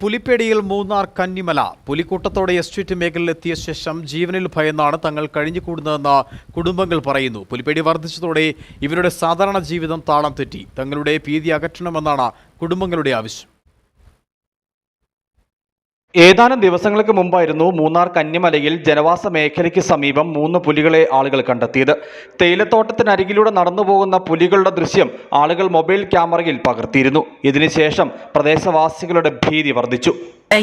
പുലിപ്പേടിയിൽ മൂന്നാർ കന്നിമല. പുലിക്കൂട്ടത്തോടെ എസ്റ്റേറ്റ് മേഖലയിലെത്തിയ ശേഷം ജീവനിൽ ഭയന്നാണ് തങ്ങൾ കഴിഞ്ഞുകൂടുന്നതെന്ന് കുടുംബങ്ങൾ പറയുന്നു. പുലിപ്പേടി വർദ്ധിച്ചതോടെ ഇവരുടെ സാധാരണ ജീവിതം താളം തെറ്റി. തങ്ങളുടെ ഭീതി അകറ്റണമെന്നാണ് കുടുംബങ്ങളുടെ ആവശ്യം. ഏതാനും ദിവസങ്ങൾക്ക് മുമ്പായിരുന്നു മൂന്നാർ കന്നിമലയിൽ ജനവാസ മേഖലയ്ക്ക് സമീപം മൂന്ന് പുലികളെ ആളുകൾ കണ്ടെത്തിയത് തേയിലത്തോട്ടത്തിനരികിലൂടെ നടന്നു പോകുന്ന പുലികളുടെ ദൃശ്യം ആളുകൾ മൊബൈൽ ക്യാമറയിൽ പകർത്തിയിരുന്നു ഇതിനുശേഷം പ്രദേശവാസികളുടെ ഭീതി വർദ്ധിച്ചു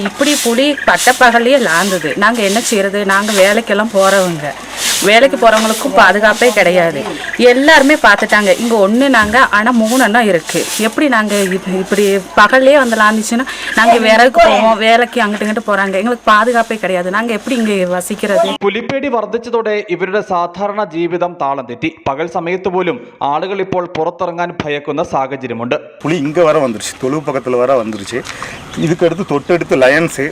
இப்படி புலி பட்டப்பகல்லையே லாந்துது நாங்கள் என்ன செய்யறது நாங்கள் வேலைக்கெல்லாம் போகிறவங்க வேலைக்கு போகிறவங்களுக்கும் பாதுகாப்பே கிடையாது எல்லாருமே பார்த்துட்டாங்க இங்கே ஒன்று நாங்கள் ஆனால் மூணு எண்ணம் இருக்குது எப்படி நாங்கள் இப்படி பகல்லே வந்து லாந்துச்சுன்னா நாங்கள் விறகுக்கு போவோம் வேலைக்கு அங்கிட்டு இங்கிட்டு போகிறாங்க எங்களுக்கு பாதுகாப்பே கிடையாது நாங்கள் எப்படி இங்கே வசிக்கிறது പുലിപ്പേടി വർദ്ധിച്ചതോടെ ഇവരുടെ സാധാരണ ജീവിതം താളം തെറ്റി പകൽ സമയത്ത് പോലും ആളുകൾ ഇപ്പോൾ പുറത്തിറങ്ങാൻ ഭയക്കുന്ന സാഹചര്യമുണ്ട് புலி இங்கே வர வந்துருச்சு தொழு பக்கத்தில் வர வந்துருச்சு இதுக்கு அடுத்து தொட்டடுத்து லயன்ஸு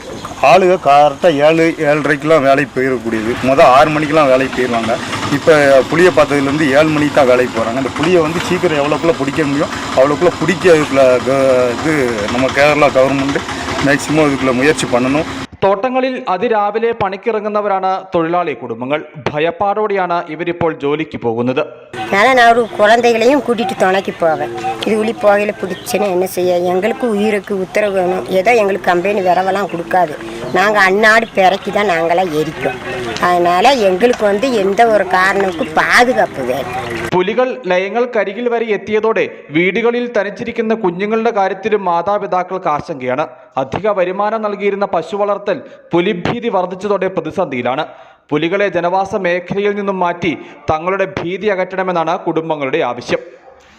ஆளுங்க கரெக்டாக ஏழு ஏழரைக்கெலாம் வேலைக்கு போயிடக்கூடியது மொதல் ஆறு மணிக்கெலாம் வேலைக்கு போயிடுவாங்க இப்போ புளியை பார்த்ததுலேருந்து ஏழு மணிக்கு தான் வேலைக்கு போகிறாங்க அந்த புளியை வந்து சீக்கிரம் எவ்வளோக்குள்ளே பிடிக்க முடியும் அவ்வளோக்குள்ளே பிடிக்க இதுக்குள்ள க- இது நம்ம கேரளா கவர்மெண்ட்டு மேக்சிமம் இதுக்குள்ள முயற்சி பண்ணணும் തോട്ടങ്ങളിൽ അതിരാവിലെ പണിക്കിറങ്ങുന്നവരാണ് തൊഴിലാളി കുടുംബങ്ങൾ ഭയപ്പാടോടെയാണ് ഇവരിപ്പോൾ ജോലിക്ക് പോകുന്നത് அதனால் நான் ஒரு குழந்தைகளையும் கூட்டிகிட்டு துணைக்கு போவேன் இது உளி போகையில் பிடிச்சுன்னு என்ன செய்ய எங்களுக்கு உயிருக்கு உத்தரவு வேணும் ஏதோ எங்களுக்கு கம்பெனி விரவெல்லாம் கொடுக்காது நாங்கள் அன்னாடு பிறக்கி தான் நாங்களாம் எரிக்கும் அதனால் எங்களுக்கு வந்து எந்த ஒரு காரணமுக்கும் பாதுகாப்பு வேணும் പുലികൾ ലയങ്ങൾക്കരികിൽ വരെ എത്തിയതോടെ വീടുകളിൽ തനിച്ചിരിക്കുന്ന കുഞ്ഞുങ്ങളുടെ കാര്യത്തിലും മാതാപിതാക്കൾക്ക് ആശങ്കയാണ് അധിക വരുമാനം നൽകിയിരുന്ന പശു വളർത്തൽ പുലിഭീതി വർദ്ധിച്ചതോടെ പ്രതിസന്ധിയിലാണ് പുലികളെ ജനവാസ മേഖലയിൽ നിന്നും മാറ്റി തങ്ങളുടെ ഭീതി അകറ്റണമെന്നാണ് കുടുംബങ്ങളുടെ ആവശ്യം